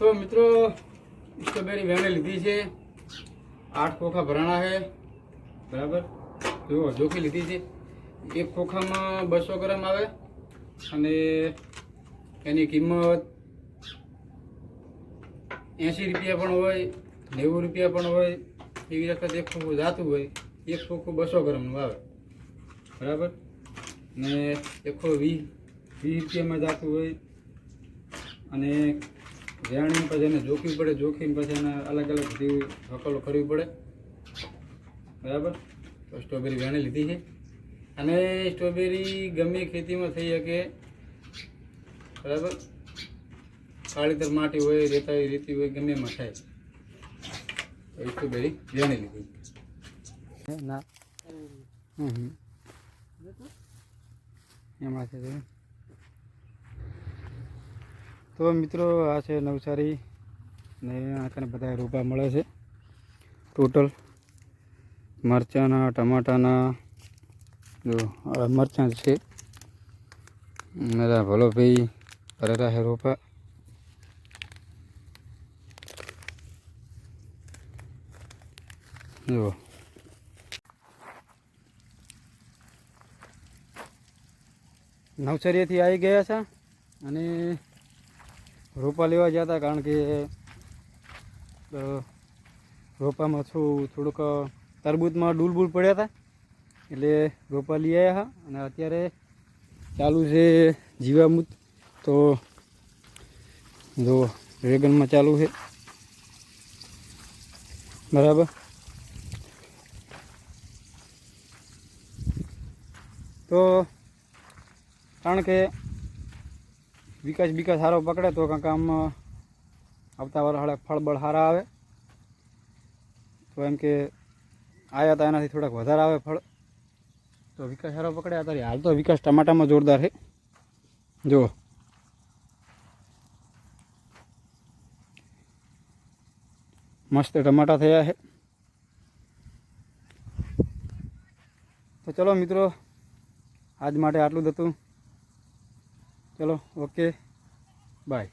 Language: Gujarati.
તો મિત્રો સ્ટ્રોબેરી વેણે લીધી છે. આઠ ખોખા ભરાણા છે. બરાબર? જુઓ જોખી લીધી છે. એક ખોખામાં બસો ગ્રામ આવે અને એની કિંમત એંશી રૂપિયા પણ હોય, નેવું રૂપિયા પણ હોય, એવી વખત એક ખોખું જાતું હોય, એક ખોખું બસો ગ્રામનું આવે. બરાબર? ને એકસો વીસ વીસ રૂપિયામાં જાતું હોય અને વેણી પછી એને જોખવી પડે, જોખીને પછી એને અલગ અલગ બધી હકલો કરવી પડે. બરાબર? તો સ્ટ્રોબેરી વેણી લીધી છે. અને સ્ટ્રોબેરી ગમે ખેતીમાં થઈ શકે. બરાબર? કાળીતર માટી હોય રેતાવી રેતી હોય, ગમે એમાં થાય. તો સ્ટ્રોબેરી વેણી લીધી. ના. હમ હમ. એમાં છે તે. મિત્રો, આ છે નવસારી ને આને બધા રોપા મળે છે. ટોટલ મરચાંના, ટમાટાના, જો મરચાં છે. મેરા ભલો ભાઈ ભરેલા છે રોપા. જો. નવસારીથી આવી ગયા છે અને રોપા લેવા હતા કારણ કે રોપામાં છું, થોડુંક તરબૂચમાં ડૂલબૂલ પડ્યા હતા. એટલે રોપા લઈ આવ્યા અને અત્યારે ચાલુ છે જીવામૃત. તો જો ડ્રેગનમાં ચાલુ છે. બરાબર. તો કારણ કે વિકાસ વિકાસ સારો પકડે તો કાંક આમ આવતા વર્ષે ફળ બળ સારા આવે. તો એમ કે આવ્યા હતા એનાથી થોડાક વધારે આવે ફળ. તો વિકાસ સારો પકડે. અત્યારે હાલ તો વિકાસ ટમાટામાં જોરદાર છે. જુઓ. મસ્ત ટમાટા થયા છે. તો ચલો મિત્રો, આજ માટે આટલું જ હતું. ચલો ઓકે બાય